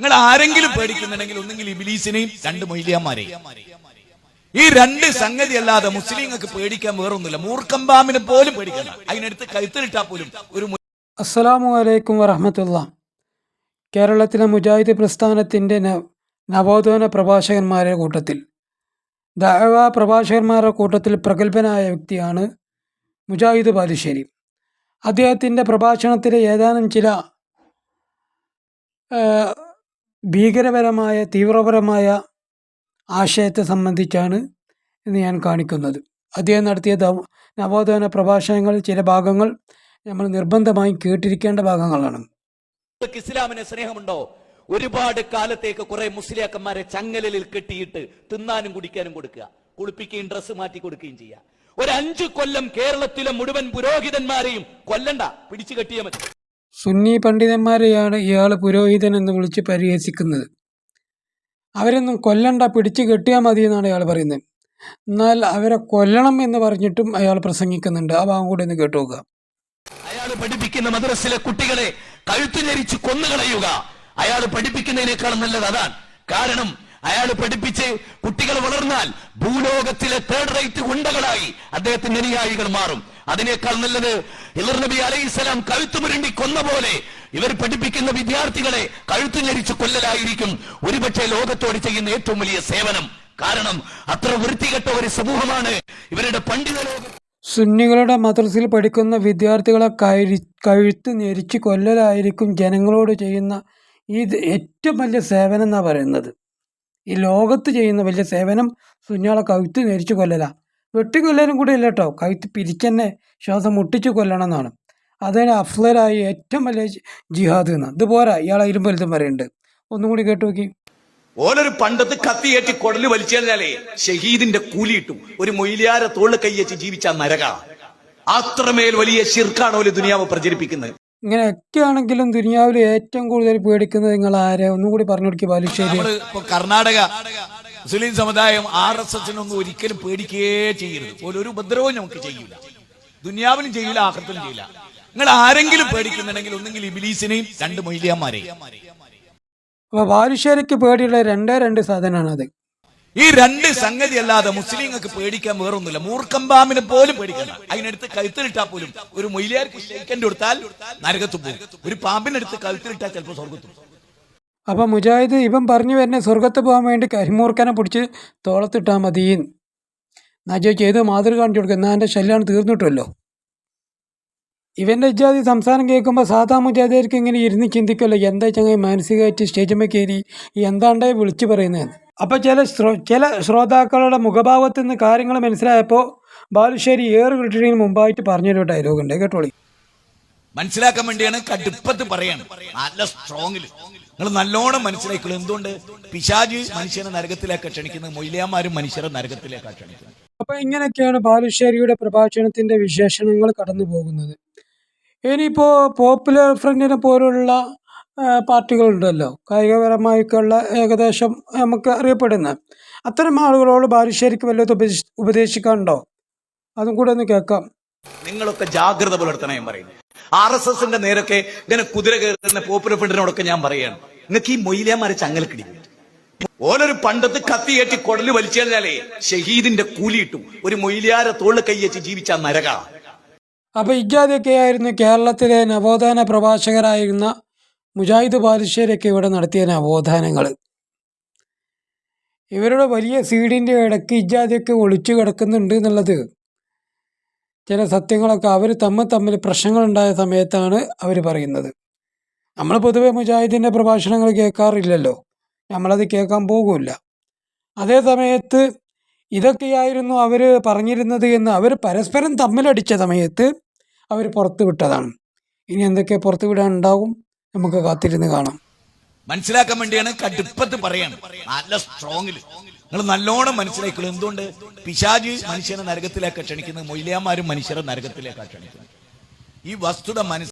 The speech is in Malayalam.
നിങ്ങൾ ആരെങ്കിലും പേടിക്കുന്നുണ്ടെങ്കിൽ ഒന്നെങ്കിൽ ഇബിലീസിനെയും രണ്ട് മൊയ്ലിയന്മാരെയും. ഈ രണ്ട് സംഗതി അല്ലാതെ മുസ്ലിങ്ങൾക്ക് പേടിക്കാൻ വേറൊന്നുമില്ല. മൂർക്കമ്പാമിനെ പോലും പേടിക്കണം അതിനടുത്ത് കഴുത്തിലിട്ടാ പോലും ഒരു അസ്സലാമു അലൈക്കും വറഹമത്തുള്ള. കേരളത്തിലെ മുജാഹിദ് പ്രസ്ഥാനത്തിന്റെ നവോത്ഥാന പ്രഭാഷകന്മാരുടെ കൂട്ടത്തിൽ. ദഅവ പ്രഭാഷകന്മാരുടെ കൂട്ടത്തിൽ പ്രഗത്ഭനായ വ്യക്തിയാണ് മുജാഹിദ് ബാലുശ്ശേരി. അദ്ദേഹത്തിന്റെ പ്രഭാഷണത്തിലെ ഏതാനും ചില ഭീകരപരമായ തീവ്രപരമായ ആശയത്തെ സംബന്ധിച്ചാണ് ഇന്ന് ഞാൻ കാണിക്കുന്നത്. അദ്ദേഹം നടത്തിയ നവോത്ഥാന പ്രഭാഷണങ്ങളിൽ ചില ഭാഗങ്ങൾ നമ്മൾ നിർബന്ധമായും കേട്ടിരിക്കേണ്ട ഭാഗങ്ങളാണ്. ഇസ്ലാമിന് സ്നേഹമുണ്ടോ? ഒരുപാട് കാലത്തേക്ക് കുറെ മുസ്ലിയാക്കന്മാരെ ചങ്ങലിൽ കെട്ടിയിട്ട് തിന്നാനും കുടിക്കാനും കൊടുക്കുക. കുളിപ്പിക്കുകയും ഡ്രസ്സ് മാറ്റി കൊടുക്കുകയും ചെയ്യുക. ഒരു അഞ്ചു കൊല്ലം കേരളത്തിലെ മുഴുവൻ പുരോഹിതന്മാരെയും കൊല്ലണ്ട. പിടിച്ചു കെട്ടിയ മതി. സുന്നി പണ്ഡിതന്മാരെയാണ് ഇയാൾ പുരോഹിതൻ എന്ന് വിളിച്ച് പരിഹസിക്കുന്നത്. അവരൊന്നും കൊല്ലണ്ട പിടിച്ചു കെട്ടിയാൽ മതി എന്നാണ് ഇയാൾ പറയുന്നത്. എന്നാൽ അവരെ കൊല്ലണം എന്ന് പറഞ്ഞിട്ടും അയാൾ പ്രസംഗിക്കുന്നുണ്ട്. ആ ഭാഗം കൂടെ ഒന്ന് കേട്ടു നോക്കുക അയാൾ പഠിപ്പിക്കുന്ന മദ്രസിലെ കുട്ടികളെ കഴുത്തു ഞരിച്ച് കൊന്നുകളയുക. അയാൾ പഠിപ്പിക്കുന്നതിനേക്കാൾ നല്ലത് അതാണ്. കാരണം അയാൾ പഠിപ്പിച്ച് കുട്ടികൾ വളർന്നാൽ ഭൂലോകത്തിലെ തേർഡ് റേറ്റ് ഗുണ്ടകളായി അദ്ദേഹത്തിന്റെ അനുയായികൾ മാറും. അതിനേക്കാൾ നല്ലത് ഇലർ നബി അലൈഹിസ്സലാം കഴുത്തു മുരണ്ടി കൊന്ന പോലെ ഇവർ പഠിപ്പിക്കുന്ന വിദ്യാർത്ഥികളെ കഴുത്തു ഞരിച്ചു കൊല്ലലായിരിക്കും. ഒരുപക്ഷെ ലോകത്തോട് ചെയ്യുന്ന ഏറ്റവും വലിയ സേവനം. കാരണം അത്ര വൃത്തികെട്ട ഒരു സമൂഹമാണ് ഇവരുടെ പണ്ഡിത ലോകം സുന്നികളുടെ മദ്രസയിൽ പഠിക്കുന്ന വിദ്യാർത്ഥികളെ കഴി കഴുത്ത് ഞെരിച്ച് കൊല്ലലായിരിക്കും ജനങ്ങളോട് ചെയ്യുന്ന ഈ ഏറ്റവും വലിയ സേവനം എന്നാണ് പറയുന്നത്. ഈ ലോകത്ത് ചെയ്യുന്ന വലിയ സേവനം സുന്നികളെ കവിത്ത് നേരിച്ചു കൊല്ലല. വെട്ടിക്കൊല്ലാനും കൂടെ ഇല്ല കേട്ടോ കവിത്ത് പിരിച്ചെന്നെ ശ്വാസം മുട്ടിച്ചു കൊല്ലണമെന്നാണ്. അതിന് അഫ്ലലായി ഏറ്റവും വലിയ ജിഹാദ് എന്ന്. ഇതുപോരാ ഇയാളെ ഇരുമ്പലത്തും പറയുന്നുണ്ട് ഒന്നും കൂടി കേട്ടു നോക്കി. ഓലൊരു പണ്ടത്ത് കത്തിയേറ്റി കൊടൽ വലിച്ചു കഴിഞ്ഞാലേ ഷഹീദിന്റെ കൂലി കിട്ടും. ഒരു മൊയിലിയാര തോൾ കൈയച്ച് ജീവിച്ച നരക. അത്രമേൽ വലിയ ശിർക്കാണ് ഓൽ ദുനിയാവ് പ്രചരിപ്പിക്കുന്നത്. ഇങ്ങനെയൊക്കെ ആണെങ്കിലും ദുനിയാവിൽ ഏറ്റവും കൂടുതൽ പേടിക്കുന്നത് നിങ്ങൾ ആരെ? ഒന്നും കൂടി പറഞ്ഞു കൊടുക്കുക ബാലുശ്ശേരി. നമ്മൾ ഇപ്പൊ കർണാടക മുസ്ലിം സമുദായം ആർ എസ് എസിനൊന്നും ഒരിക്കലും പേടിക്കുകയേ ചെയ്യരുത്. ഒരു ഉപദ്രവവും നമുക്ക് ചെയ്യില്ല ദുനിയാവിലും ചെയ്യില്ല ആഹ്റത്തിലും ചെയ്യില്ല നിങ്ങൾ ആരെങ്കിലും പേടിക്കുന്നുണ്ടെങ്കിൽ ഒന്നെങ്കിൽ ഇബിലീസിനെയും രണ്ട് മൊയ്ലിയന്മാരെയും. അപ്പൊ ബാലുശ്ശേരിക്ക് പേടിയുള്ള രണ്ടേ രണ്ട് സാധനമാണ് അത് ഈ രണ്ട് സംഗതി അല്ലാതെ മുസ്ലിങ്ങൾക്ക് പേടിക്കാൻ വേറൊന്നുമില്ല. മൂർക്കമ്പാമിനെ പോലും പേടിക്കണ്ട. അതിനടുത്ത് കഴുത്തിലിട്ടാ പോലും ഒരു മൊയിലിയാർക്ക് ഷെയ്ക്കന്റെ കൊടുത്താൽ നരകത്ത് പോകും. ഒരു പാമ്പിനടുത്ത് കഴുത്തിലിട്ടാൽ ചിലപ്പോൾ സ്വർഗത്ത് അപ്പോൾ മുജാഹിദ് ഇവൻ പറഞ്ഞു വരുന്ന സ്വർഗത്ത് പോകാൻ വേണ്ടി കരിമൂർക്കനെ പിടിച്ച് തോളത്തിട്ടാൽ മതി. ചോദിച്ചു ഏത് മാതൃക കാണിച്ചു കൊടുക്കുക എന്നാൽ എന്റെ ശല്യമാണ് തീർന്നിട്ടല്ലോ ഇവന്റെ ഇജാതി സംസാരം കേൾക്കുമ്പോൾ സാധാ മുജാഹിദർക്ക് ഇങ്ങനെ ഇരുന്ന് ചിന്തിക്കുമല്ലോ എന്താ ചങ്ങായി മാനസികമായിട്ട് സ്റ്റേജമ്മ കയറി? എന്താണ്ടായി വിളിച്ചു പറയുന്നതെന്ന്. അപ്പോൾ ചില ശ്രോ ചില ശ്രോതാക്കളുടെ മുഖഭാവത്തിൽ നിന്ന് കാര്യങ്ങൾ മനസ്സിലായപ്പോൾ ബാലുശ്ശേരി ഏറെ കിട്ടുന്നതിന് മുമ്പായിട്ട് പറഞ്ഞൊരു ഡയലോഗ് ഉണ്ട്. കേട്ടോളി. മനസ്സിലാക്കാൻ വേണ്ടിയാണ് കടുപ്പത്ത് പറയാണ്. നല്ല സ്ട്രോങ്ങിൽ നിങ്ങൾ നല്ലോണം മനസ്സിലാക്കിയുള്ളൂ എന്തുകൊണ്ട്? പിശാജ് മനുഷ്യനെ നരകത്തിലേക്ക് ക്ഷണിക്കുന്നത്. മൊയ്ലിയാമാരും മനുഷ്യരെ നരകത്തിലേക്ക് ക്ഷണിക്കുന്നത്. അപ്പൊ ഇങ്ങനെയൊക്കെയാണ് ബാലുശ്ശേരിയുടെ പ്രഭാഷണത്തിന്റെ വിശേഷണങ്ങൾ കടന്നു പോകുന്നത് ഇനിയിപ്പോ പോപ്പുലർ ഫ്രണ്ടിനെ പോലുള്ള പാർട്ടികളുണ്ടല്ലോ. കായികപരമായിട്ടുള്ള ഏകദേശം നമുക്ക് അറിയപ്പെടുന്ന. അത്തരം ആളുകളോട് ബാലുശ്ശേരിക്ക് വല്ലതും ഉപദേശി ഉപദേശിക്കാനുണ്ടോ? അതും കൂടെ ഒന്ന് കേൾക്കാം. നിങ്ങളൊക്കെ ജാഗ്രത പുലർത്തണം ഞാൻ പറയുന്നു. ആർ എസ് എസിന്റെ നേരൊക്കെ ഇങ്ങനെ കുതിര കയറുന്ന പോപ്പുലർ ഫ്രണ്ടിനോടൊക്കെ ഞാൻ പറയാണ്. നിങ്ങൾക്ക് ഈ മൊയ്ലിയാമാരെ ചങ്ങലക്കിടി. ഓലൊരു പണ്ടത്ത് കത്തിയേറ്റി കൊടൽ വലിച്ചു കഴിഞ്ഞാലേ ഷഹീദിന്റെ കൂലി കിട്ടും. ഒരു മൊയ്ലിയാരെ തോൾ കൈയച്ച് ജീവിച്ച നരക. അപ്പോൾ ഇജാദിയൊക്കെയായിരുന്നു കേരളത്തിലെ നവോത്ഥാന പ്രഭാഷകരായിരുന്ന മുജാഹിദ് ബാലുശ്ശേരിയൊക്കെ ഇവിടെ നടത്തിയ നവോത്ഥാനങ്ങൾ ഇവരുടെ വലിയ സീഡിന്റെ ഇടയ്ക്ക് ഇജാദിയൊക്കെ ഒളിച്ചു കിടക്കുന്നുണ്ട് എന്നുള്ളത് ചില സത്യങ്ങളൊക്കെ അവർ തമ്മിൽ തമ്മിൽ പ്രശ്നങ്ങളുണ്ടായ സമയത്താണ് അവർ പറയുന്നത്. നമ്മൾ പൊതുവെ മുജാഹിദിന്റെ പ്രഭാഷണങ്ങൾ കേൾക്കാറില്ലല്ലോ. നമ്മളത് കേൾക്കാൻ പോകില്ല അതേ സമയത്ത് ഇതൊക്കെയായിരുന്നു അവർ പറഞ്ഞിരുന്നത് എന്ന് അവർ പരസ്പരം തമ്മിലടിച്ച സമയത്ത് അവർ പുറത്തു വിട്ടതാണ് ഇനി എന്തൊക്കെ പുറത്തു വിടാൻ ഉണ്ടാവും നമുക്ക് കാത്തിരുന്ന് കാണാം. മനസ്സിലാക്കാൻ വേണ്ടിയാണ് കടുപ്പത്ത് പറയാണ്. നല്ല സ്ട്രോങ്ങിൽ നിങ്ങൾ നല്ലോണം മനസ്സിലാക്കുള്ളൂ എന്തുകൊണ്ട്? പിശാജ് മനുഷ്യനെ നരകത്തിലേക്ക് ക്ഷണിക്കുന്നത്. മൊയ്ലിയാമാരും മനുഷ്യരെ നരകത്തിലേക്ക് ക്ഷണിക്കുന്നത്. ഈ വസ്തുത മനസ്സിൽ